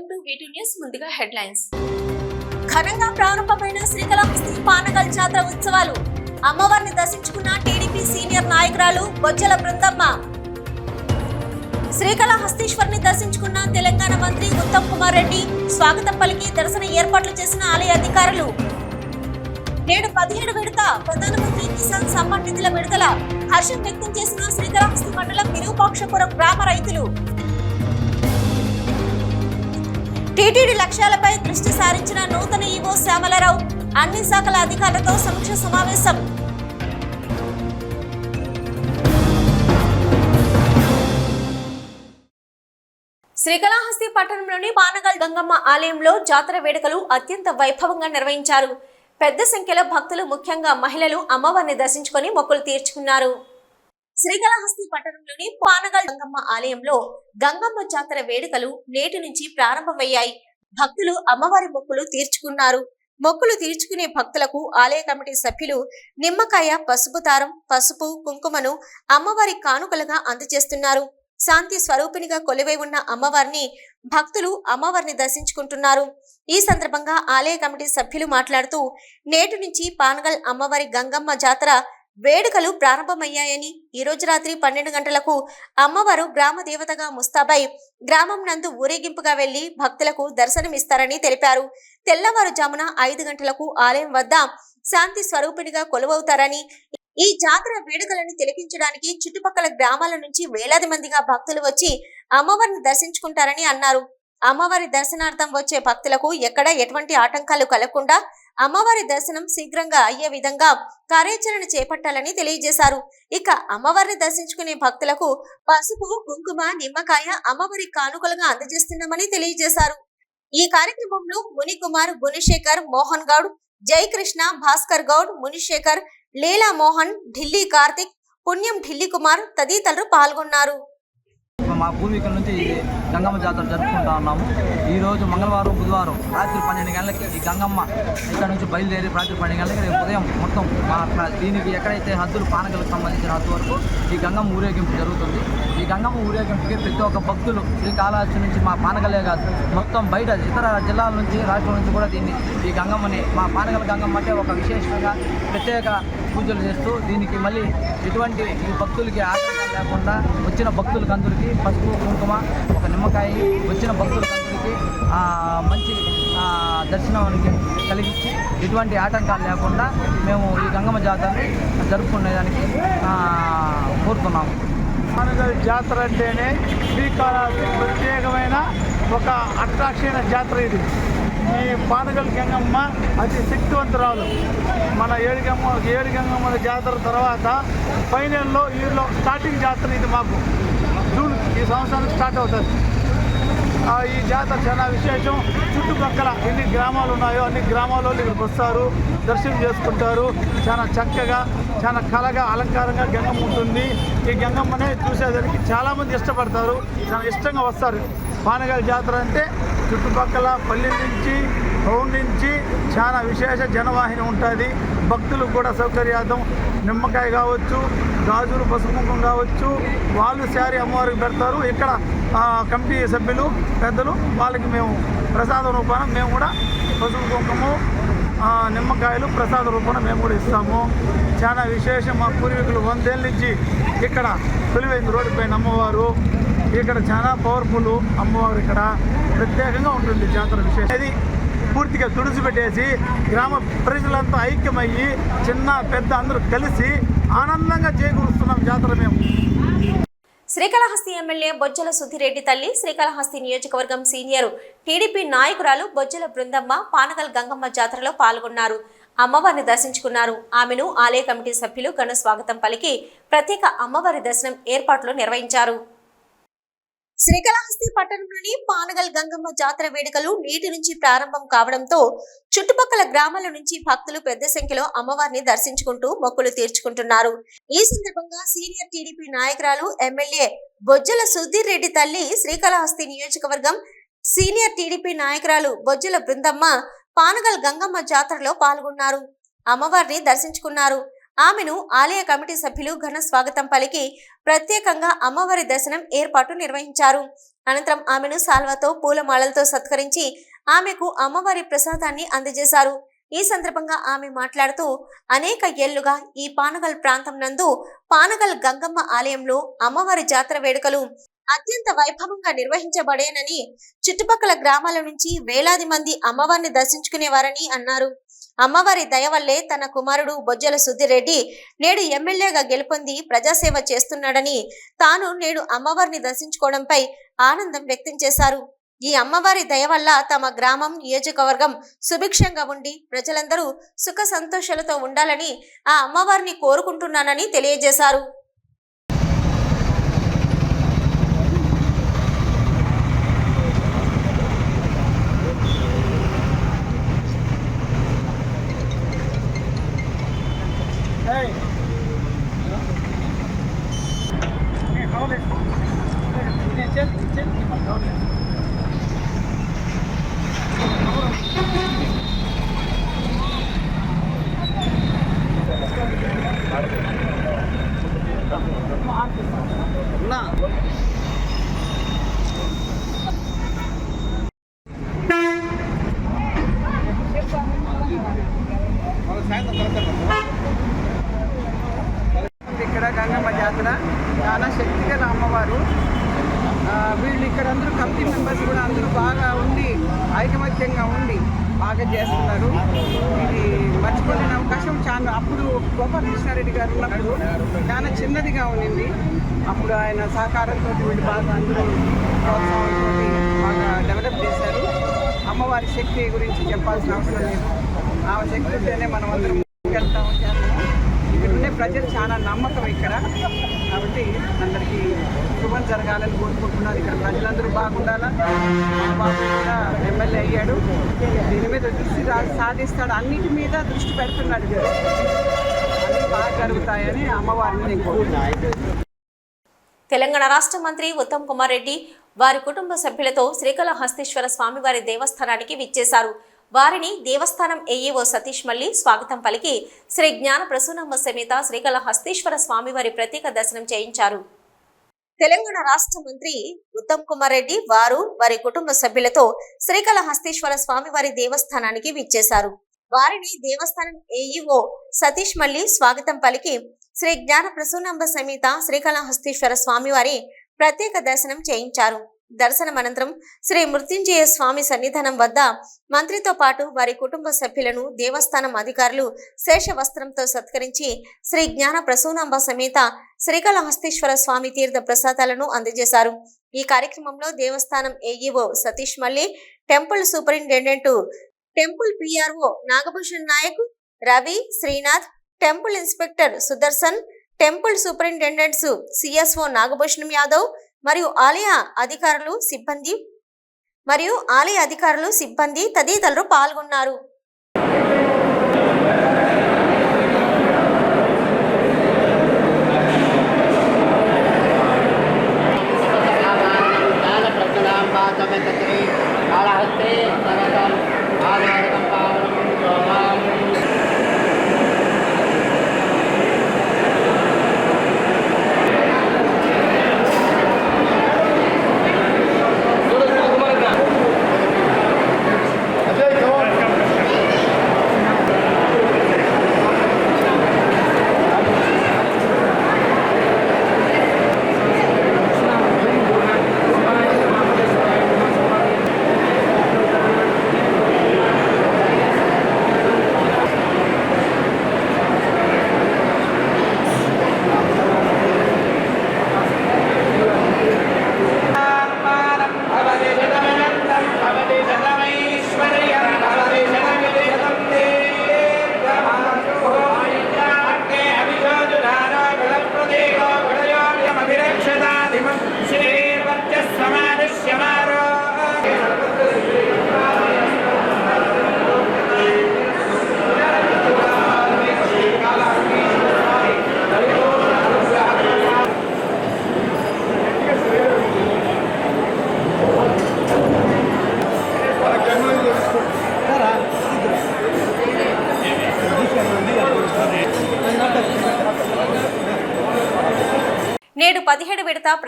Welcome to V two news ముందుగా headlines. ఘనంగా ప్రారంభమైన శ్రీకాళహస్తి పానగల్ జాతర ఉత్సవాలు. అమ్మవారిని దర్శించుకున్న టీడీపీ సీనియర్ నాయకురాలు బొజ్జల బృందమ్మ. శ్రీకాళహస్తీశ్వరిని దర్శించుకున్న తెలంగాణ మంత్రి ఉత్తమ్ కుమార్ రెడ్డి స్వాగతం పలికి దర్శన ఏర్పాట్లు చేసిన ఆలయ అధికారులు. నేడు పదిహేడు విడత ప్రధానమంత్రి కిసాన్ సమ్మాన్ నిధుల విడుదల హర్షం వ్యక్తం చేసిన శ్రీకాళహస్తి మండలం విరూపాక్షపురం గ్రామ రైతులు. టీటీడీ లక్ష్యాలపై దృష్టి సారించిన నూతన ఈవో శ్యామలరావు అన్ని శాఖల అధికారులతో సమీక్ష సమావేశం. శ్రీకాళహస్తి పట్టణంలోని పానగల్ గంగమ్మ ఆలయంలో జాతర వేడుకలు అత్యంత వైభవంగా నిర్వహించారు. పెద్ద సంఖ్యలో భక్తులు ముఖ్యంగా మహిళలు అమ్మవారిని దర్శించుకొని మొక్కులు తీర్చుకున్నారు. శ్రీకాళహస్తి పట్టణంలోని పానగల్ గంగమ్మ ఆలయంలో గంగమ్మ జాతర వేడుకలు నేటి నుంచి ప్రారంభమయ్యాయి. భక్తులు అమ్మవారి మొక్కులు తీర్చుకున్నారు. మొక్కులు తీర్చుకునే భక్తులకు ఆలయ కమిటీ సభ్యులు నిమ్మకాయ పసుపు తారం పసుపు కుంకుమను అమ్మవారి కానుకలుగా అందజేస్తున్నారు. శాంతి స్వరూపిణిగా కొలువై ఉన్న అమ్మవారిని భక్తులు అమ్మవారిని దర్శించుకుంటున్నారు. ఈ సందర్భంగా ఆలయ కమిటీ సభ్యులు మాట్లాడుతూ నేటి నుంచి పానగల్ అమ్మవారి గంగమ్మ జాతర వేడుకలు ప్రారంభమయ్యాయని ఈ రోజు రాత్రి పన్నెండు గంటలకు అమ్మవారు గ్రామ దేవతగా ముస్తాబై గ్రామం నందు ఊరేగింపుగా వెళ్ళి భక్తులకు దర్శనమిస్తారని తెలిపారు. తెల్లవారుజామున ఐదు గంటలకు ఆలయం వద్ద శాంతి స్వరూపిణిగా కొలువవుతారని ఈ జాతర వేడుకలను తిలకించడానికి చుట్టుపక్కల గ్రామాల నుంచి వేలాది మందిగా భక్తులు వచ్చి అమ్మవారిని దర్శించుకుంటారని అన్నారు. అమ్మవారి దర్శనార్థం వచ్చే భక్తులకు ఎక్కడ ఎటువంటి ఆటంకాలు కలగకుండా అమ్మవారి దర్శనం శీఘ్రంగా అయ్యే విధంగా కార్యాచరణ చేపట్టాలని తెలియజేశారు. ఇక అమ్మవారిని దర్శించుకునే భక్తులకు పసుపు కుంకుమ నిమ్మకాయ అమ్మవారి కానుకలుగా అందజేస్తున్నామని తెలియజేశారు. ఈ కార్యక్రమంలో మునికుమార్ గుణశేఖర్ మోహన్ గౌడ్ జై కృష్ణ భాస్కర్ గౌడ్ మునిశేఖర్ లీలా మోహన్ ఢిల్లీ కార్తిక్ పుణ్యం ఢిల్లీ కుమార్ తదితరులు పాల్గొన్నారు. మా పూర్వీకుల నుంచి గంగమ్మ జాతర జరుపుకుంటా ఉన్నాము. ఈరోజు మంగళవారం బుధవారం రాత్రి పన్నెండు గంటలకి ఈ గంగమ్మ ఇక్కడ నుంచి బయలుదేరి రాత్రి పన్నెండు గంటలకి రేపు ఉదయం మొత్తం మా దీనికి ఎక్కడైతే హద్దులు పానకలకు సంబంధించిన హద్దు వరకు ఈ గంగమ్మ ఊరేగింపు జరుగుతుంది. ఈ గంగమ్మ ఊరేగింపుకి ప్రతి ఒక్క భక్తులు శ్రీకాళహస్తి నుంచి మా పానకలే కాదు మొత్తం బయట ఇతర జిల్లాల నుంచి రాష్ట్రం నుంచి కూడా దీన్ని ఈ గంగమ్మని మా పానగల గంగమ్మ అంటే ఒక విశేషంగా ప్రత్యేక పూజలు చేస్తూ దీనికి మళ్ళీ ఎటువంటి ఈ భక్తులకి ఆటంకం లేకుండా వచ్చిన భక్తులకి అందరికీ పసుపు కుంకుమ ఒక నిమ్మకాయ వచ్చిన భక్తులకి మంచి దర్శనానికి కలిగించి ఎటువంటి ఆటంకాలు లేకుండా మేము ఈ గంగమ్మ జాతరని జరుపుకునేదానికి కోరుతున్నాము. పానగల్ జాతర అంటేనే శ్రీకాళహస్తి ప్రత్యేకమైన ఒక అట్రాక్షన్ జాతర ఇది. ఈ పానగల్ గంగమ్మ అతి శక్తివంతురాలు. మన ఏడుగమ్మ ఏడుగంగమ్మ జాతర తర్వాత ఫైనల్లో ఈలో స్టార్టింగ్ జాతర ఇది మాకు. జూన్ ఈ సంవత్సరానికి స్టార్ట్ అవుతుంది. ఈ జాతర చాలా విశేషం. చుట్టుపక్కల ఎన్ని గ్రామాలు ఉన్నాయో అన్ని గ్రామాల్లో ఇక్కడికి వస్తారు దర్శనం చేసుకుంటారు. చాలా చక్కగా చాలా కళగా అలంకారంగా గంగమ్మ ఉంటుంది. ఈ గంగమ్మనే చూసేదానికి చాలామంది ఇష్టపడతారు. చాలా ఇష్టంగా వస్తారు. పానగల్ జాతర అంటే చుట్టుపక్కల పల్లె నుంచి టౌన్ నుంచి చాలా విశేష జనవాహిని ఉంటుంది. భక్తులకు కూడా సౌకర్యార్థం నిమ్మకాయ కావచ్చు గాజులు పసుపు కావచ్చు. వాళ్ళు శారీ అమ్మవారికి పెడతారు. ఇక్కడ కమిటీ సభ్యులు పెద్దలు వాళ్ళకి మేము ప్రసాద రూపాన మేము కూడా పసుపు కుంకుము నిమ్మకాయలు ప్రసాద రూపాన మేము కూడా ఇస్తాము. చాలా విశేషం మా పూర్వీకులు వందేళ్ళ నుంచి ఇక్కడ తొలివైంది రోడ్డు పైన అమ్మవారు. ఇక్కడ చాలా పవర్ఫుల్ అమ్మవారు ఇక్కడ ప్రత్యేకంగా ఉంటుంది జాతర విశేషం. ఇది పూర్తిగా తుడిచిపెట్టేసి గ్రామ ప్రజలంతా ఐక్యమయ్యి చిన్న పెద్ద అందరూ కలిసి ఆనందంగా చేకూరుస్తున్నాం జాతర మేము. శ్రీకాళహస్తి ఎమ్మెల్యే బొజ్జల సుధిరెడ్డి తల్లి శ్రీకాళహస్తి నియోజకవర్గం సీనియర్ టీడీపీ నాయకురాలు బొజ్జల బృందమ్మ పానగల్ గంగమ్మ జాతరలో పాల్గొన్నారు. అమ్మవారిని దర్శించుకున్నారు. ఆమెను ఆలయ కమిటీ సభ్యులు ఘన స్వాగతం పలికి ప్రత్యేక అమ్మవారి దర్శనం ఏర్పాట్లు నిర్వహించారు. శ్రీకాళహస్తి పట్టణంలోని పానగల్ గంగమ్మ జాతర వేడుకలు నేటి నుంచి ప్రారంభం కావడంతో చుట్టుపక్కల గ్రామాల నుంచి భక్తులు పెద్ద సంఖ్యలో అమ్మవారిని దర్శించుకుంటూ మొక్కులు తీర్చుకుంటున్నారు. ఈ సందర్భంగా సీనియర్ టీడీపీ నాయకురాలు ఎమ్మెల్యే బొజ్జల సుధీర్ రెడ్డి తల్లి శ్రీకాళహస్తి నియోజకవర్గం సీనియర్ టీడీపీ నాయకురాలు బొజ్జల బృందమ్మ పానగల్ గంగమ్మ జాతరలో పాల్గొన్నారు. అమ్మవారిని దర్శించుకున్నారు. ఆమెను ఆలయ కమిటీ సభ్యులు ఘన స్వాగతం పలికి ప్రత్యేకంగా అమ్మవారి దర్శనం ఏర్పాటు నిర్వహించారు. అనంతరం ఆమెను సాల్వాతో పూలమాలలతో సత్కరించి ఆమెకు అమ్మవారి ప్రసాదాన్ని అందజేశారు. ఈ సందర్భంగా ఆమె మాట్లాడుతూ అనేక ఏళ్ళుగా ఈ పానగల్ ప్రాంతం నందు పానగల్ గంగమ్మ ఆలయంలో అమ్మవారి జాతర వేడుకలు అత్యంత వైభవంగా నిర్వహించబడేనని చుట్టుపక్కల గ్రామాల నుంచి వేలాది మంది అమ్మవారిని దర్శించుకునేవారని అన్నారు. అమ్మవారి దయ వల్లే తన కుమారుడు బొజ్జల సుధిరెడ్డి నేడు ఎమ్మెల్యేగా గెలుపొంది ప్రజాసేవ చేస్తున్నాడని తాను నేడు అమ్మవారిని దర్శించుకోవడంపై ఆనందం వ్యక్తం చేశారు. ఈ అమ్మవారి దయ వల్ల తమ గ్రామం నియోజకవర్గం సుభిక్షంగా ఉండి ప్రజలందరూ సుఖ సంతోషాలతో ఉండాలని ఆ అమ్మవారిని కోరుకుంటున్నానని తెలియజేశారు. 后面对是前面肩肩膀高点 సహకారంతో వీళ్ళు బాగా అందరూ ప్రోత్సాహంతో బాగా డెవలప్ చేశారు. అమ్మవారి శక్తి గురించి చెప్పాల్సిన అవసరం లేదు. ఆమె శక్తి ఉంటేనే మనం అందరం ముందుకెళ్తాము చేస్తాము ఇక్కడ ఉండే ప్రజలు చాలా నమ్మకం ఇక్కడ. కాబట్టి అందరికీ శుభం జరగాలని కోరుకుంటున్నారు ఇక్కడ ప్రజలందరూ బాగుండాలా? బాబు కూడా ఎమ్మెల్యే అయ్యాడు. దీని మీద దృష్టి రా- సాధిస్తాడు. అన్నిటి మీద దృష్టి పెడుతున్నాడు బాగా జరుగుతాయని అమ్మవారిని నేను కోరుతున్నాను తెలంగాణ రాష్ట్ర మంత్రి ఉత్తమ్ కుమార్ రెడ్డి వారి కుటుంబ సభ్యులతో శ్రీకాళహస్తీశ్వర స్వామివారి దేవస్థానానికి విచ్చేశారు. వారిని దేవస్థానం ఏఈఓ సతీష్ మల్లి స్వాగతం పలికి శ్రీ జ్ఞాన ప్రసూనమ్మ సమేత శ్రీకాళహస్తీశ్వర స్వామివారి ప్రత్యేక దర్శనం చేయించారు. తెలంగాణ రాష్ట్ర మంత్రి ఉత్తమ్ కుమార్ రెడ్డి వారు వారి కుటుంబ సభ్యులతో శ్రీకాళహస్తీశ్వర స్వామివారి దేవస్థానానికి విచ్చేశారు. వారిని దేవస్థానం ఏఈఓ సతీష్ మల్లి స్వాగతం పలికి శ్రీ జ్ఞాన ప్రసూనంబ సమేత శ్రీకాళహస్తీశ్వర స్వామివారి ప్రత్యేక దర్శనం చేయించారు. దర్శనం అనంతరం శ్రీ మృత్యుంజయ స్వామి సన్నిధానం వద్ద మంత్రితో పాటు వారి కుటుంబ సభ్యులను దేవస్థానం అధికారులు శేష వస్త్రంతో సత్కరించి శ్రీ జ్ఞాన ప్రసూనాంబ సమేత శ్రీకాళహస్తీశ్వర స్వామి తీర్థ ప్రసాదాలను అందజేశారు. ఈ కార్యక్రమంలో దేవస్థానం AEO Satish Malli temple superintendent temple PRO Nagabhushan Nayak Ravi Srinath temple inspector Sudarshan temple superintendents CSO Nagabhushanam Yadav మరియు ఆలయ అధికారులు సిబ్బంది మరియు ఆలయ అధికారులు సిబ్బంది తదితరులు పాల్గొన్నారు. కాళహస్తే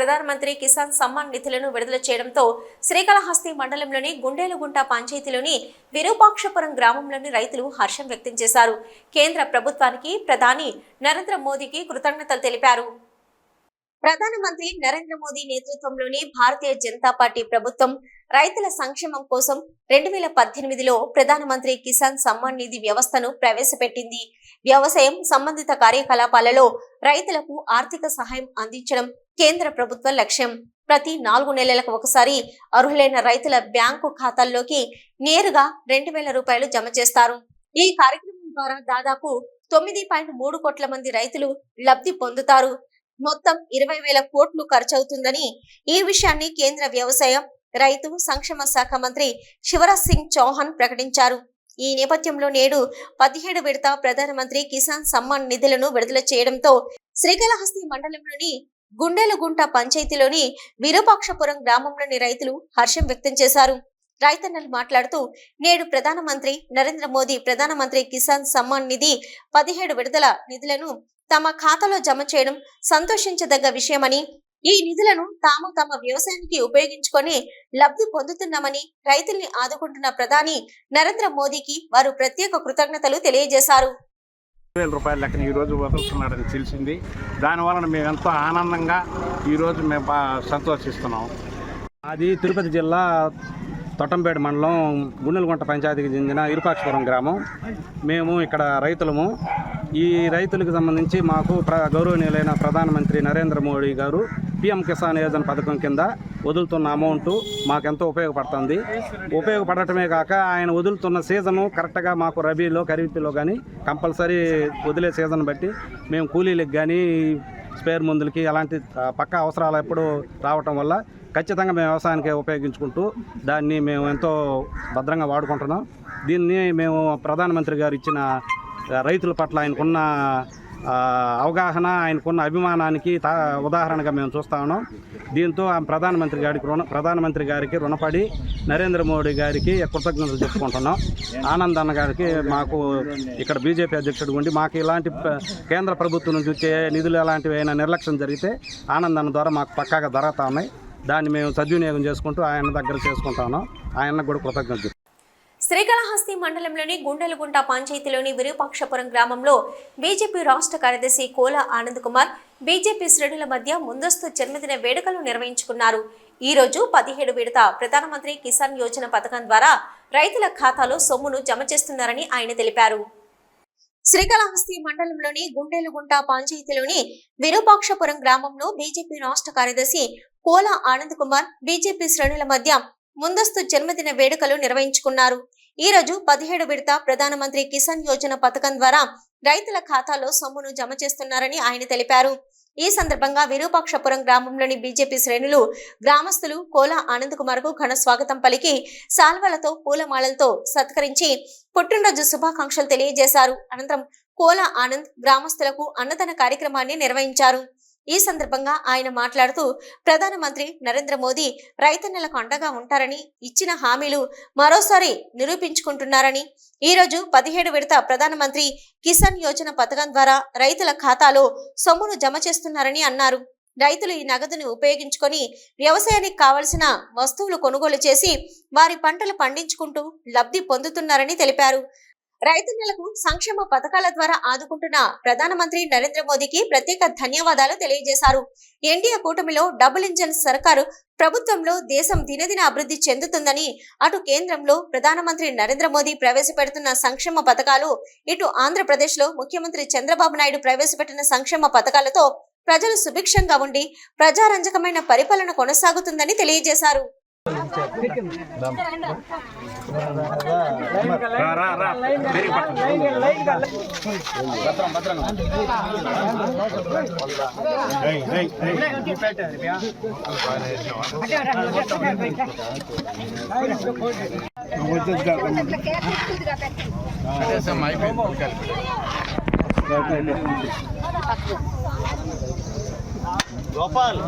ప్రధానమంత్రి కిసాన్ సమ్మాన్ నిధులను విడుదల చేయడంతో శ్రీకాళహస్తి మండలంలోని గుండేలుగుంట పంచాయతీలోని విరూపాక్షపురం గ్రామంలోని రైతులు హర్షం వ్యక్తం చేశారు. కేంద్ర ప్రభుత్వానికి ప్రధాని నరేంద్ర మోదీకి కృతజ్ఞతలు తెలిపారు. ప్రధానమంత్రి నరేంద్ర మోదీ నేతృత్వంలోని భారతీయ జనతా పార్టీ ప్రభుత్వం రైతుల సంక్షేమం కోసం రెండు వేల పద్దెనిమిదిలో ప్రధానమంత్రి కిసాన్ సమ్మాన్ నిధి వ్యవస్థను ప్రవేశపెట్టింది. వ్యవసాయం సంబంధిత కార్యకలాపాలలో రైతులకు ఆర్థిక సహాయం అందించడం కేంద్ర ప్రభుత్వ లక్ష్యం. ప్రతి నాలుగు నెలలకు ఒకసారి అర్హులైన రైతుల బ్యాంకు ఖాతాల్లోకి నేరుగా రెండు వేల రూపాయలు జమ చేస్తారు. ఈ కార్యక్రమం ద్వారా దాదాపు తొమ్మిది పాయింట్ మూడు కోట్ల మంది రైతులు లబ్ధి పొందుతారు. మొత్తం ఇరవై వేల కోట్లు ఖర్చవుతుందని ఈ విషయాన్ని కేంద్ర వ్యవసాయం రైతు సంక్షేమ శాఖ మంత్రి శివరాజ్ సింగ్ చౌహాన్ ప్రకటించారు. ఈ నేపథ్యంలో నేడు పదిహేడు విడత ప్రధానమంత్రి కిసాన్ సమ్మాన్ నిధులను విడుదల చేయడంతో శ్రీకాళహస్తి మండలంలోని గుండెలగుంట పంచాయతీలోని విరూపాక్షపురం గ్రామంలోని రైతులు హర్షం వ్యక్తం చేశారు. రైతన్నలు మాట్లాడుతూ నేడు ప్రధానమంత్రి నరేంద్ర మోదీ ప్రధానమంత్రి కిసాన్ సమ్మాన్ నిధి పదిహేడు విడుదల నిధులను తమ ఖాతాలో జమ చేయడం సంతోషించదగ్గ విషయమని ఈ నిధులను తాము తమ వ్యవసాయానికి ఉపయోగించుకొని లబ్ధి పొందుతున్నామని రైతుల్ని ఆదుకుంటున్న ప్రధాని నరేంద్ర మోదీకి వారు ప్రత్యేక కృతజ్ఞతలు తెలియజేశారు. వేల రూపాయల లెక్కన ఈరోజు వదులుతున్నాడని తెలిసింది. దానివలన మేము ఎంతో ఆనందంగా ఈరోజు మేము సంతోషిస్తున్నాం. అది తిరుపతి జిల్లా తొట్టంపేట మండలం గుండెలగుంట పంచాయతీకి చెందిన ఇరుపాక్షపురం గ్రామం. మేము ఇక్కడ రైతులము. ఈ రైతులకు సంబంధించి మాకు ప్ర గౌరవనీయులైన ప్రధానమంత్రి నరేంద్ర మోడీ గారు పిఎం కిసాన్ యోజన పథకం కింద వదులుతున్న అమౌంట్ మాకెంతో ఉపయోగపడుతుంది. ఉపయోగపడటమే కాక ఆయన వదులుతున్న సీజను కరెక్ట్గా మాకు రబీలో ఖరీఫ్లో కానీ కంపల్సరీ వదిలే సీజన్ బట్టి మేము కూలీలకు కానీ స్పేర్ మందులకి అలాంటి పక్క పక్కా అవసరాలు ఎప్పుడు రావటం వల్ల ఖచ్చితంగా మేము వ్యవసాయానికి ఉపయోగించుకుంటూ దాన్ని మేము ఎంతో భద్రంగా వాడుకుంటున్నాం. దీన్ని మేము ప్రధానమంత్రి గారు ఇచ్చిన రైతుల పట్ల ఆయనకున్న అవగాహన ఆయనకున్న అభిమానానికి తా ఉదాహరణగా మేము చూస్తా ఉన్నాం. దీంతో ఆ ప్రధానమంత్రి గారికి రుణ ప్రధానమంత్రి గారికి రుణపడి నరేంద్ర మోడీ గారికి కృతజ్ఞతలు చెప్పుకుంటున్నాం. ఆనంద్ అన్న గారికి మాకు ఇక్కడ బీజేపీ అధ్యక్షుడు ఉండి మాకు ఇలాంటి కేంద్ర ప్రభుత్వం నుంచి వచ్చే నిధులు ఎలాంటివి అయినా నిర్లక్ష్యం జరిగితే ఆనంద్ అన్న ద్వారా మాకు పక్కాగా జరుగుతూ ఉన్నాయి. దాన్ని మేము సద్వినియోగం చేసుకుంటూ ఆయన దగ్గర చేసుకుంటాను. ఆయన కూడా కృతజ్ఞత శ్రీకాళహస్తి మండలంలోని గుండెలగుంట పంచాయతీలోని విరూపాక్షపురం గ్రామంలో బీజేపీ రాష్ట్ర కార్యదర్శి కోల ఆనంద్ కుమార్ బీజేపీ శ్రేణుల మధ్య ముందస్తు జన్మదిన వేడుకలు నిర్వహించుకున్నారు. ఈ రోజు పదిహేడు విడత ప్రధానమంత్రి కిసాన్ యోజన పథకం ద్వారా రైతుల ఖాతాలో సొమ్మును జమ చేస్తున్నారని ఆయన తెలిపారు. శ్రీకాళహస్తి మండలంలోని గుండెలుగుంట పంచాయతీలోని విరూపాక్షపురం గ్రామంలో బీజేపీ రాష్ట్ర కార్యదర్శి కోల ఆనంద్ కుమార్ బీజేపీ శ్రేణుల మధ్య ముందస్తు జన్మదిన వేడుకలు నిర్వహించుకున్నారు. ఈ రోజు పదిహేడు విడత ప్రధానమంత్రి కిసాన్ యోజన పథకం ద్వారా రైతుల ఖాతాలో సొమ్మును జమ చేస్తున్నారని ఆయన తెలిపారు. ఈ సందర్భంగా విరూపాక్షపురం గ్రామంలోని బీజేపీ శ్రేణులు గ్రామస్తులు కోలా ఆనంద్ కుమార్కు ఘన స్వాగతం పలికి సాల్వలతో పూలమాలలతో సత్కరించి పుట్టినరోజు శుభాకాంక్షలు తెలియజేశారు. అనంతరం కోలా ఆనంద్ గ్రామస్తులకు అన్నదాన కార్యక్రమాన్ని నిర్వహించారు. ఈ సందర్భంగా ఆయన మాట్లాడుతూ ప్రధానమంత్రి నరేంద్ర మోదీ రైతన్నలకు అండగా ఉంటారని ఇచ్చిన హామీలు మరోసారి నిరూపించుకుంటున్నారని ఈ రోజు పదిహేడు విడత ప్రధానమంత్రి కిసాన్ యోజన పథకం ద్వారా రైతుల ఖాతాలో సొమ్మును జమ చేస్తున్నారని అన్నారు. రైతులు ఈ నగదుని ఉపయోగించుకొని వ్యవసాయానికి కావలసిన వస్తువులు కొనుగోలు చేసి వారి పంటలు పండించుకుంటూ లబ్ధి పొందుతున్నారని తెలిపారు. రైతన్నలకు సంక్షేమ పథకాల ద్వారా ఆదుకుంటున్న ప్రధానమంత్రి నరేంద్ర మోదీకి ప్రత్యేక ధన్యవాదాలు తెలియజేశారు. ఎన్డీఏ కూటమిలో డబుల్ ఇంజన్ సర్కారు ప్రభుత్వంలో దేశం దినదిన అభివృద్ధి చెందుతుందని అటు కేంద్రంలో ప్రధానమంత్రి నరేంద్ర మోదీ ప్రవేశపెడుతున్న సంక్షేమ పథకాలు ఇటు ఆంధ్రప్రదేశ్లో ముఖ్యమంత్రి చంద్రబాబు నాయుడు ప్రవేశపెట్టిన సంక్షేమ పథకాలతో ప్రజలు సుభిక్షంగా ఉండి ప్రజారంజకమైన పరిపాలన కొనసాగుతుందని తెలియజేశారు. అదే సమ్ అయిపోయింది గోపాల్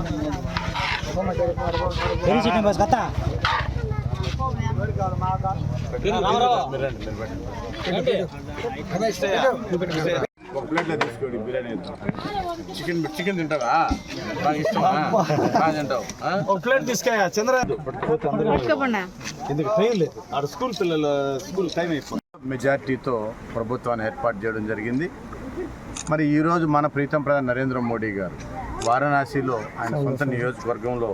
బస్ ఒక ప్లేట్లో తీసుకోండి బిర్యానీ చికెన్ చికెన్ తింటావా బాగా ఇష్టమా బాగా తింటావు ఒక ప్లేట్ తీసుకోయా చంద్ర స్కూల్ పిల్లలు స్కూల్ టైం అయిపోయింది మెజార్టీతో ప్రభుత్వాన్ని ఏర్పాటు చేయడం జరిగింది. మరి ఈరోజు మన ప్రీతం ప్రధాని నరేంద్ర మోడీ గారు వారణాసిలో ఆయన సొంత నియోజకవర్గంలో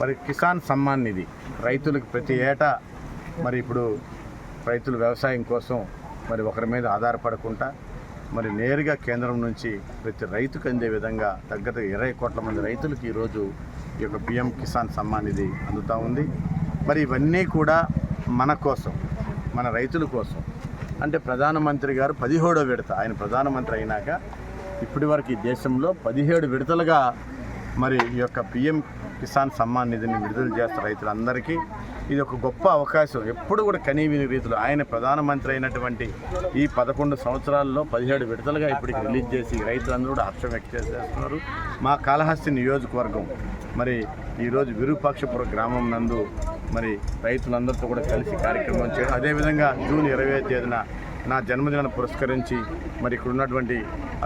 మరి కిసాన్ సమ్మాన్ నిధి రైతులకు ప్రతి ఏటా మరి ఇప్పుడు రైతులు వ్యవసాయం కోసం మరి ఒకరి మీద ఆధారపడకుండా మరి నేరుగా కేంద్రం నుంచి ప్రతి రైతుకు అందే విధంగా దగ్గర ఇరవై కోట్ల మంది రైతులకు ఈరోజు ఈ యొక్క పిఎం కిసాన్ సమ్మాన్ నిధి అందుతూ ఉంది. మరి ఇవన్నీ కూడా మన కోసం మన రైతుల కోసం. అంటే ప్రధానమంత్రి గారు పదిహేడో విడత ఆయన ప్రధానమంత్రి అయినాక ఇప్పటి వరకు దేశంలో పదిహేడు విడతలుగా మరి ఈ యొక్క పిఎం కిసాన్ సమ్మాన్ నిధిని విడుదల చేస్తారు రైతులందరికీ ఇది ఒక గొప్ప అవకాశం. ఎప్పుడు కూడా కనీవిని రీతిలో ఆయన ప్రధానమంత్రి అయినటువంటి ఈ పదకొండు సంవత్సరాల్లో పదిహేడు విడతలుగా ఇప్పటికి రిలీజ్ చేసి రైతులందరూ కూడా హర్షం వ్యక్తం చేస్తున్నారు. మా కాళహస్తి నియోజకవర్గం మరి ఈరోజు విరూపాక్షపురం గ్రామం నందు మరి రైతులందరితో కూడా కలిసి కార్యక్రమం చేయడం. అదేవిధంగా జూన్ ఇరవై తేదీన నా జన్మదినాన్ని పురస్కరించి మరి ఇక్కడ ఉన్నటువంటి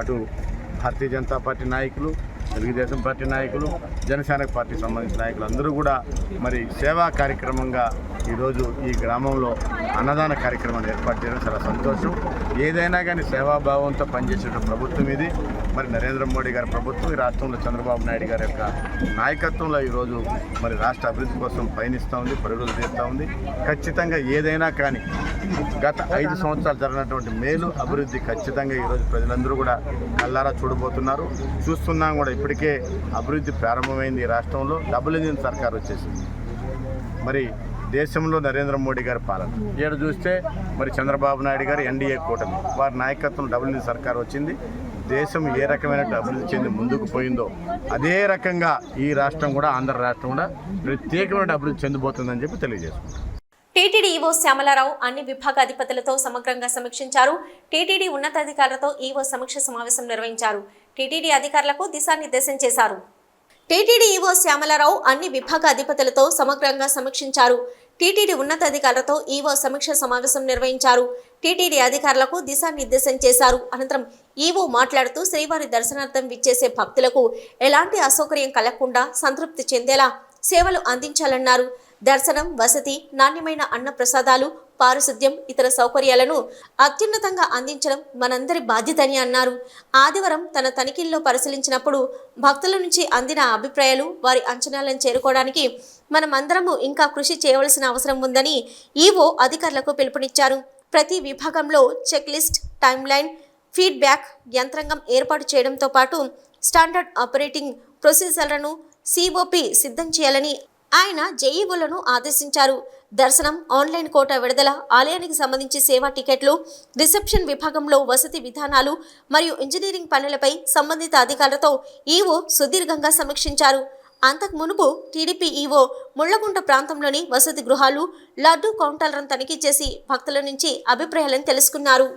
అటు భారతీయ జనతా పార్టీ నాయకులు తెలుగుదేశం పార్టీ నాయకులు జనసేన పార్టీకి సంబంధించిన నాయకులు అందరూ కూడా మరి సేవా కార్యక్రమంగా ఈరోజు ఈ గ్రామంలో అన్నదాన కార్యక్రమాన్ని ఏర్పాటు చేయడం చాలా సంతోషం. ఏదైనా కానీ సేవాభావంతో పనిచేసే ప్రభుత్వం ఇది. మరి నరేంద్ర మోడీ గారి ప్రభుత్వం ఈ రాష్ట్రంలో చంద్రబాబు నాయుడు గారి యొక్క నాయకత్వంలో ఈరోజు మరి రాష్ట్ర అభివృద్ధి కోసం పయనిస్తూ ఉంది పరుగులు తీస్తూ ఉంది. ఖచ్చితంగా ఏదైనా కానీ గత ఐదు సంవత్సరాలు జరిగినటువంటి మేలు అభివృద్ధి ఖచ్చితంగా ఈరోజు ప్రజలందరూ కూడా కల్లారా చూడబోతున్నారు. చూస్తున్నాం కూడా ఇప్పటికే అభివృద్ధి ప్రారంభమైంది ఈ రాష్ట్రంలో. డబుల్ ఇంజిన్ సర్కార్ వచ్చేసింది. మరి దేశంలో నరేంద్ర మోడీ గారి పాలన. ఈడ చూస్తే మరి చంద్రబాబు నాయుడు గారు ఎన్డీఏ కూటమి. వారి నాయకత్వం డబుల్ ఇంజిన్ సర్కార్ వచ్చింది. దేశం ఏ రకమైన అభివృద్ధి చెంది ముందుకు పోయిందో అదే రకంగా ఈ రాష్ట్రం కూడా ఆంధ్ర రాష్ట్రం కూడా ప్రత్యేకమైన అభివృద్ధి చెందబోతుందని చెప్పి తెలియజేసుకుంటాం టీటీడీ ఈవో శ్యామలారావు అన్ని విభాగ అధిపతులతో సమగ్రంగా సమీక్షించారు. టీటీడీ ఉన్నతాధికారులతో ఈవో సమీక్ష సమావేశం నిర్వహించారు. టీటీడీ అధికారులకు దిశానిర్దేశం చేశారు. టీటీడీ ఈవో శ్యామలారావు అన్ని విభాగ అధిపతులతో సమగ్రంగా సమీక్షించారు. టీటీడీ ఉన్నతాధికారులతో ఈవో సమీక్ష సమావేశం నిర్వహించారు. టీటీడీ అధికారులకు దిశానిర్దేశం చేశారు. అనంతరం ఈవో మాట్లాడుతూ శ్రీవారి దర్శనార్థం విచ్చేసే భక్తులకు ఎలాంటి అసౌకర్యం కలగకుండా సంతృప్తి చెందేలా సేవలు అందించాలన్నారు. దర్శనం వసతి నాణ్యమైన అన్న ప్రసాదాలు పారిశుద్ధ్యం ఇతర సౌకర్యాలను అత్యున్నతంగా అందించడం మనందరి బాధ్యతని అన్నారు. ఆదివారం తన తనిఖీల్లో పరిశీలించినప్పుడు భక్తుల నుంచి అందిన అభిప్రాయాలు వారి అంచనాలను చేరుకోవడానికి మనమందరము ఇంకా కృషి చేయవలసిన అవసరం ఉందని ఈవో అధికారులకు పిలుపునిచ్చారు. ప్రతి విభాగంలో check list time line feedback యంత్రాంగం ఏర్పాటు చేయడంతో పాటు స్టాండర్డ్ ఆపరేటింగ్ ప్రొసీజర్లను సిఓపి సిద్ధం చేయాలని ఆయన జేఈఓలను ఆదేశించారు. దర్శనం ఆన్లైన్ కోటా విడుదల ఆలయానికి సంబంధించి సేవా టికెట్లు రిసెప్షన్ విభాగంలో వసతి విధానాలు మరియు ఇంజనీరింగ్ పనులపై సంబంధిత అధికారులతో ఈవో సుదీర్ఘంగా సమీక్షించారు. అంతకు మునుపు టీడీపీ ఈవో ముళ్ళగుంట ప్రాంతంలోని వసతి గృహాలు లడ్డూ కౌంటర్లను తనిఖీ చేసి భక్తుల నుంచి అభిప్రాయాలను తెలుసుకున్నారు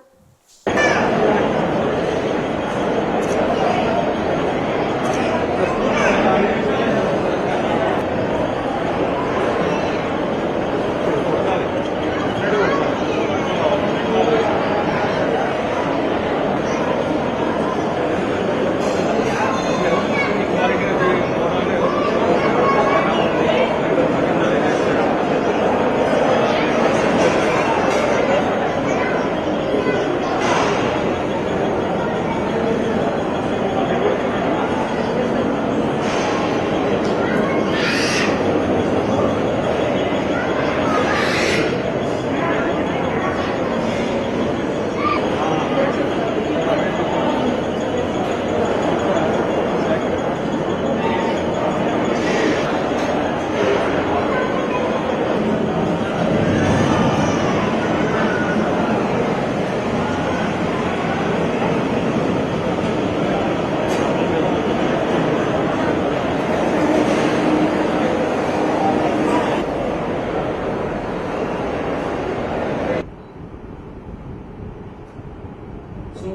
సో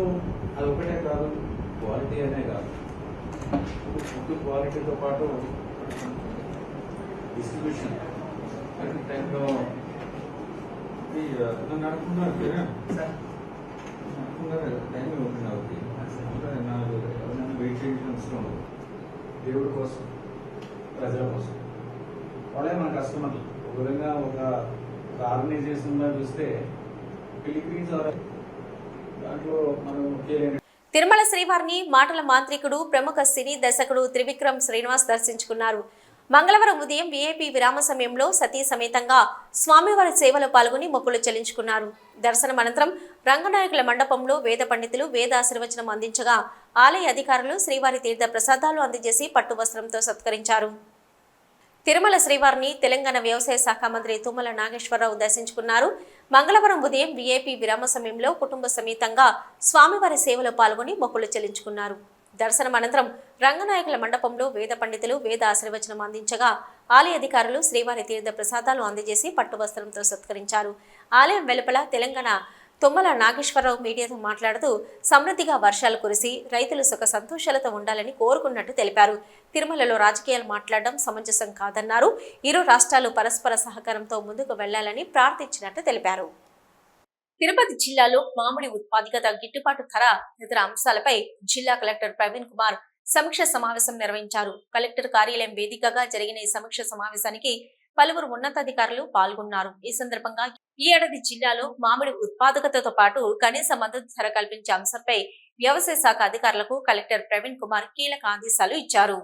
అది ఒకటే కాదు క్వాలిటీ అనే కాదు ఫుడ్ క్వాలిటీతో పాటు డిస్ట్రిబ్యూషన్ కరెక్ట్ టైంలో నడుపుతున్నారు నాలుగున్నర టైం ఓపెన్ అవుతుంది ఇంకా నాలుగు ఎవరైనా వెయిట్ చేయాల్సిన అవసరం ఉండదు దేవుడి కోసం ప్రజల కోసం వాళ్ళే మన కస్టమర్లు. ఒక విధంగా ఒక ఆర్గనైజేషన్గా చూస్తే పిలిగ్రీమ్స్ దాంట్లో మనం తిరుమల శ్రీవారిని మాటల మాంత్రికుడు ప్రముఖ సినీ దర్శకుడు త్రివిక్రమ్ శ్రీనివాస్ దర్శించుకున్నారు. మంగళవారం ఉదయం వీఐపీ విరామ సమయంలో సతీ సమేతంగా స్వామివారి సేవలో పాల్గొని మొక్కులు చెల్లించుకున్నారు. దర్శనం అనంతరం రంగనాయకుల మండపంలో వేద పండితులు వేద ఆశీర్వచనం అందించగా ఆలయ అధికారులు శ్రీవారి తీర్థ ప్రసాదాలు అందజేసి పట్టు వస్త్రంతో సత్కరించారు. తిరుమల శ్రీవారిని తెలంగాణ వ్యవసాయ శాఖ మంత్రి తుమ్మల నాగేశ్వరరావు దర్శించుకున్నారు. మంగళవారం ఉదయం వీఐపీ విరామ సమయంలో కుటుంబ సమేతంగా స్వామివారి సేవలో పాల్గొని మొక్కులు చెల్లించుకున్నారు. దర్శనం అనంతరం రంగనాయకుల మండపంలో వేద పండితులు వేద ఆశీర్వచనం అందించగా ఆలయ అధికారులు శ్రీవారి తీర్థ ప్రసాదాలు అందజేసి పట్టు వస్త్రంతో సత్కరించారు. ఆలయం వెలుపల తెలంగాణ తుమ్మల నాగేశ్వరరావు మీడియాతో మాట్లాడుతూ సమృద్ధిగా వర్షాలు కురిసి రైతులు సుఖ సంతోషాలతో ఉండాలని కోరుకున్నట్టు తెలిపారు. తిరుమలలో రాజకీయాలు మాట్లాడడం సమంజసం కాదన్నారు. ఇరు రాష్ట్రాలు పరస్పర సహకారంతో ముందుకు వెళ్ళాలని ప్రార్థించినట్టు తెలిపారు. తిరుపతి జిల్లాలో మామిడి ఉత్పాదకత గిట్టుబాటు ధర ఇతర అంశాలపై జిల్లా కలెక్టర్ ప్రవీణ్ కుమార్ సమీక్ష సమావేశం నిర్వహించారు. కలెక్టర్ కార్యాలయం వేదికగా జరిగిన ఈ సమీక్ష సమావేశానికి పలువురు ఉన్నతాధికారులు పాల్గొన్నారు. ఈ సందర్భంగా ఈ ఏడాది జిల్లాలో మామిడి ఉత్పాదకతతో పాటు కనీస మద్దతు ధర కల్పించే అంశంపై వ్యవసాయ శాఖ అధికారులకు కలెక్టర్ ప్రవీణ్ కుమార్ కీలక ఆదేశాలు ఇచ్చారు.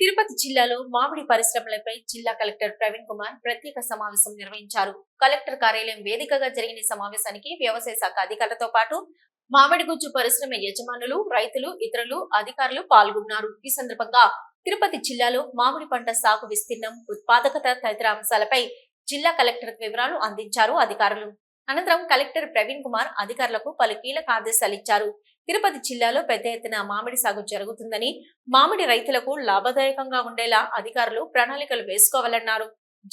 తిరుపతి జిల్లాలో మామిడి పరిశ్రమలపై జిల్లా కలెక్టర్ ప్రవీణ్ కుమార్ ప్రత్యేక సమావేశం నిర్వహించారు. కలెక్టర్ కార్యాలయం వేదికగా జరిగిన సమావేశానికి వ్యవసాయ శాఖ అధికారులతో పాటు మామిడి గుజ్జు పరిశ్రమ యజమానులు రైతులు ఇతరులు అధికారులు పాల్గొన్నారు. ఈ సందర్భంగా తిరుపతి జిల్లాలో మామిడి పంట సాగు విస్తీర్ణం ఉత్పాదకత తదితర అంశాలపై జిల్లా కలెక్టర్ వివరాలు అందించారు అధికారులు. అనంతరం కలెక్టర్ ప్రవీణ్ కుమార్ అధికారులకు పలు కీలక ఆదేశాలు ఇచ్చారు. తిరుపతి జిల్లాలో పెద్ద ఎత్తున మామిడి సాగు జరుగుతుందని మామిడి రైతులకు లాభదాయకంగా ఉండేలా అధికారులు ప్రణాళికలు వేసుకోవాలన్నారు.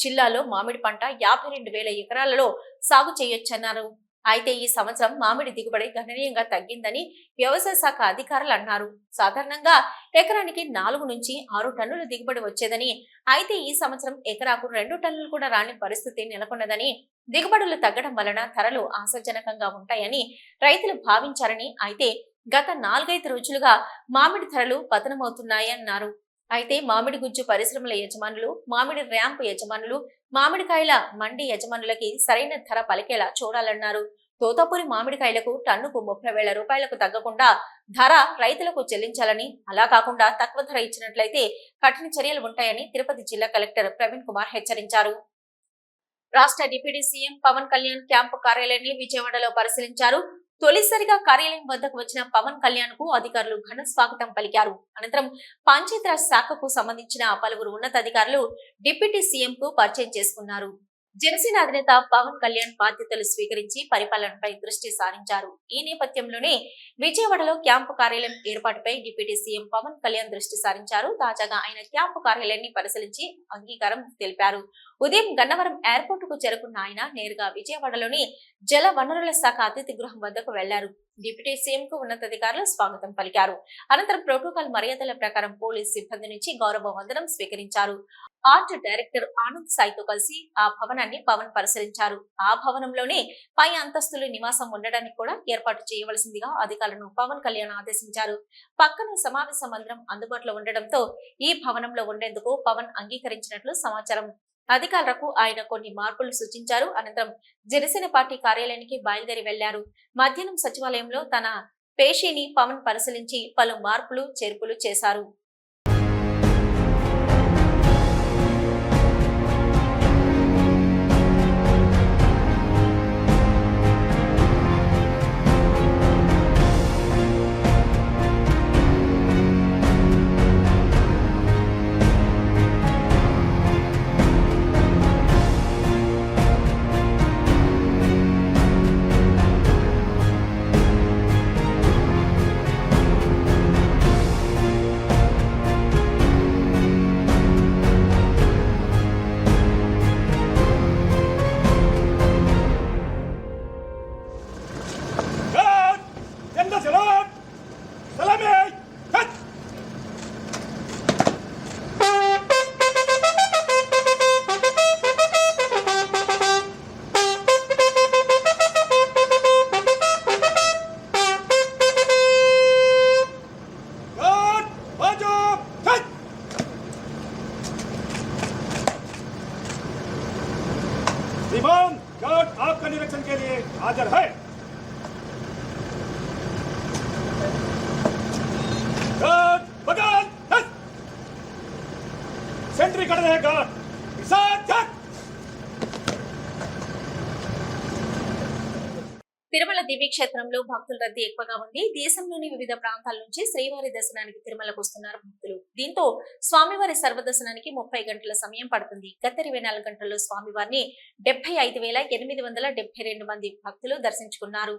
జిల్లాలో మామిడి పంట యాభై రెండు వేల ఎకరాలలో సాగు చేయొచ్చన్నారు. అయితే ఈ సంవత్సరం మామిడి దిగుబడి గణనీయంగా తగ్గిందని వ్యవసాయ శాఖ అధికారులు అన్నారు. సాధారణంగా ఎకరానికి నాలుగు నుంచి ఆరు టన్నుల దిగుబడి వచ్చేదని అయితే ఈ సంవత్సరం ఎకరాకు రెండు టన్నులు కూడా రాని పరిస్థితి నెలకొన్నదని దిగుబడులు తగ్గడం వలన ధరలు ఆశాజనకంగా ఉంటాయని రైతులు భావించారని అయితే గత నాలుగైదు రోజులుగా మామిడి ధరలు పతనమవుతున్నాయన్నారు. అయితే మామిడి గుజ్జు పరిశ్రమల యజమానులు మామిడి ర్యాంప్ యజమానులు మామిడికాయల మండి యజమానులకి సరైన ధర పలికేలా చూడాలన్నారు. తోతాపురి మామిడికాయలకు టన్నుకు ముప్పై వేల రూపాయలకు తగ్గకుండా ధర రైతులకు చెల్లించాలని అలా కాకుండా తక్కువ ధర ఇచ్చినట్లయితే కఠిన చర్యలు ఉంటాయని తిరుపతి జిల్లా కలెక్టర్ ప్రవీణ్ కుమార్ హెచ్చరించారు. రాష్ట్ర deputy CM Pawan Kalyan camp కార్యాలయాన్ని విజయవాడలో పరిశీలించారు. తొలిసారిగా కార్యాలయం వద్దకు వచ్చిన పవన్ కళ్యాణ్కు అధికారులు ఘన స్వాగతం పలికారు. అనంతరం పంచాయతీరాజ్ శాఖకు సంబంధించిన పలువురు ఉన్నతాధికారులు డిప్యూటీ సీఎం కు పరిచయం చేసుకున్నారు. జనసేన అధినేత పవన్ కళ్యాణ్ బాధ్యతలు స్వీకరించి పరిపాలనపై దృష్టి సారించారు. ఈ నేపథ్యంలోనే విజయవాడలో క్యాంపు కార్యాలయం ఏర్పాటుపై డిప్యూటీ సీఎం పవన్ కళ్యాణ్ దృష్టి సారించారు. తాజాగా ఆయన క్యాంపు కార్యాలయాన్ని పరిశీలించి అంగీకారం తెలిపారు. ఉదయం గన్నవరం ఎయిర్పోర్ట్కు చేరుకున్న ఆయన నేరుగా విజయవాడలోని జల వనరుల శాఖ అతిథి గృహం వద్దకు వెళ్ళారు. డిప్యూటీ సీఎం కు ఉన్నతాధికారులు స్వాగతం పలికారు. అనంతరం ప్రోటోకాల్ మర్యాదల ప్రకారం పోలీస్ సిబ్బంది నుంచి గౌరవ వందనం స్వీకరించారు. ఆర్ట్ డైరెక్టర్ ఆనంద్ సాయితో కలిసి ఆ భవనాన్ని పవన్ పరిశీలించారు. ఆ భవనంలోనే పై అంతస్తులు నివాసం ఉండడానికి కూడా ఏర్పాటు చేయవలసిందిగా అధికారులను పవన్ కళ్యాణ్ ఆదేశించారు. పక్కన సమావేశ మందిరం అందుబాటులో ఉండడంతో ఈ భవనంలో ఉండేందుకు పవన్ అంగీకరించినట్లు సమాచారం అధికారులకు ఆయన కొన్ని మార్పులు సూచించారు. అనంతరం జనసేన పార్టీ కార్యాలయానికి బయలుదేరి వెళ్ళారు. మధ్యాహ్నం సచివాలయంలో తన పేషీని పవన్ పరిశీలించి పలు మార్పులు చేర్పులు చేశారు. తిరుమల దివ్యక్షేత్రంలో భక్తుల రద్దీ ఎక్కువగా ఉంది. దేశంలోని వివిధ ప్రాంతాల నుంచి శ్రీవారి దర్శనానికి తిరుమలకు వస్తున్నారు భక్తులు. దీంతో స్వామివారి సర్వదర్శనానికి ముప్పై గంటల సమయం పడుతుంది. గత ఇరవై నాలుగు గంటల్లో స్వామివారిని డెబ్బై ఐదు వేల ఎనిమిది వందల డెబ్బై రెండు మంది భక్తులు దర్శించుకున్నారు.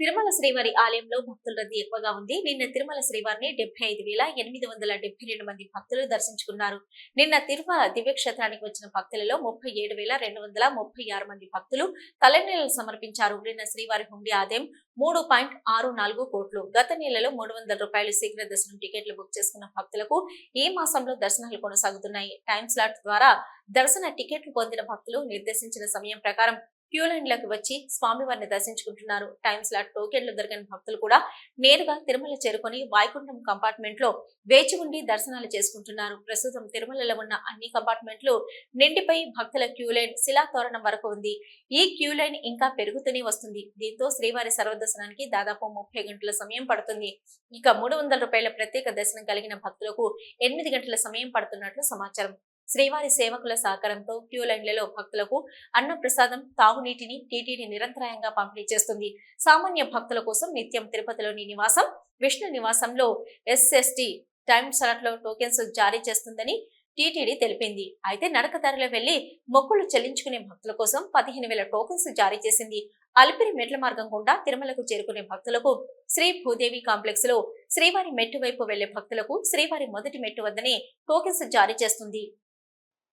తిరుమల శ్రీవారి ఆలయంలో భక్తుల రద్దీ ఎక్కువగా ఉంది. నిన్న తిరుమల శ్రీవారిని డెబ్బై ఐదు వేల ఎనిమిది వందల డెబ్బై రెండు మంది భక్తులు దర్శించుకున్నారు. నిన్న తిరుమల దివ్యక్షేత్రానికి వచ్చిన భక్తులలో ముప్పై ఏడు వేల రెండు వందల ముప్పై ఆరు మంది భక్తులు తలనీళ్ళు సమర్పించారు. నిన్న శ్రీవారి హుండీ ఆదాయం మూడు పాయింట్ ఆరు నాలుగు కోట్లు. గత నెలలో మూడు వందల రూపాయలు శీఘ్ర దర్శనం టికెట్లు బుక్ చేసుకున్న భక్తులకు ఈ మాసంలో దర్శనాలు కొనసాగుతున్నాయి. టైం స్లాట్ ద్వారా దర్శన టికెట్లు పొందిన భక్తులు నిర్దేశించిన సమయం ప్రకారం క్యూ లైన్లకు వచ్చి స్వామివారిని దర్శించుకుంటున్నారు. టైం స్లాట్ టోకెన్లు దొరికిన భక్తులు కూడా నేరుగా తిరుమల చేరుకొని వైకుంఠం కంపార్ట్మెంట్లో వేచి ఉండి దర్శనాలు చేసుకుంటున్నారు. ప్రస్తుతం తిరుమలలో ఉన్న అన్ని కంపార్ట్మెంట్లు నిండిపై భక్తుల క్యూ లైన్ శిలాతోరణం వరకు ఉంది. ఈ క్యూ లైన్ ఇంకా పెరుగుతూనే వస్తుంది. దీంతో శ్రీవారి సర్వదర్శనానికి దాదాపు ముప్పై గంటల సమయం పడుతుంది. ఇక మూడు వందల రూపాయల ప్రత్యేక దర్శనం కలిగిన భక్తులకు ఎనిమిది గంటల సమయం పడుతున్నట్లు సమాచారం. శ్రీవారి సేవకుల సహకారంతో క్యూ లైన్లలో భక్తులకు అన్న ప్రసాదం తాగునీటిని టీటీడీ నిరంతరాయంగా పంపిణీ చేస్తుంది. సామాన్య భక్తుల కోసం నిత్యం తిరుపతిలోని నివాసం విష్ణు నివాసంలో ఎస్ఎస్టీ టైమ్ స్లాట్ టోకెన్స్ జారీ చేస్తుందని టీటీడీ తెలిపింది. అయితే నడకదారిలో వెళ్ళి మొక్కులు చెల్లించుకునే భక్తుల కోసం పదిహేను వేల టోకెన్స్ జారీ చేసింది. అలిపిరి మెట్ల మార్గం గుండా తిరుమలకు చేరుకునే భక్తులకు శ్రీ భూదేవి కాంప్లెక్స్లో శ్రీవారి మెట్టు వైపు వెళ్ళే భక్తులకు శ్రీవారి మొదటి మెట్టు వద్దనే టోకెన్స్ జారీ చేస్తుంది.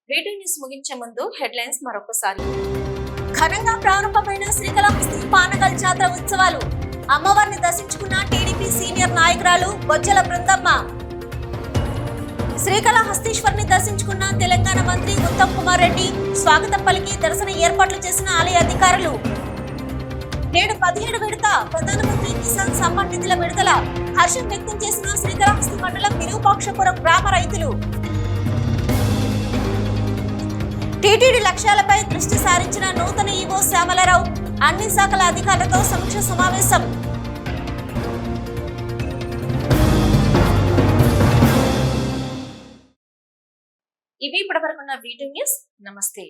వీడియో న్యూస్ ముగించే ముందు హెడ్లైన్స్ మరొకసారి. ఘనంగా ప్రారంభమైన శ్రీకాళహస్తి పానగల్ జాతర ఉత్సవాలు. అమ్మవారిని దర్శించుకున్న టీడీపీ సీనియర్ నాయకురాలు బొజ్జల బృందమ్మ. శ్రీకాళహస్తీశ్వరిని దర్శించుకున్న తెలంగాణ మంత్రి ఉత్తమ్ కుమార్ రెడ్డి స్వాగతం పలికి దర్శన ఏర్పాట్లు చేసిన ఆలయ అధికారులు. నేడు పదిహేడు విడత ప్రధానమంత్రి కిసాన్ సమ్మాన్ నిధుల విడుదల. హర్షం వ్యక్తం చేసిన శ్రీకాళహస్తి మండలం విరూపాక్షపురం గ్రామ రైతులు. టీటీడీ లక్ష్యాలపై దృష్టి సారించిన నూతన ఈవో శ్యామలరావు అన్ని శాఖల అధికారులతో సమీక్ష సమావేశం. ఇవి ఇప్పటివరకున్న వీడియో న్యూస్. నమస్తే.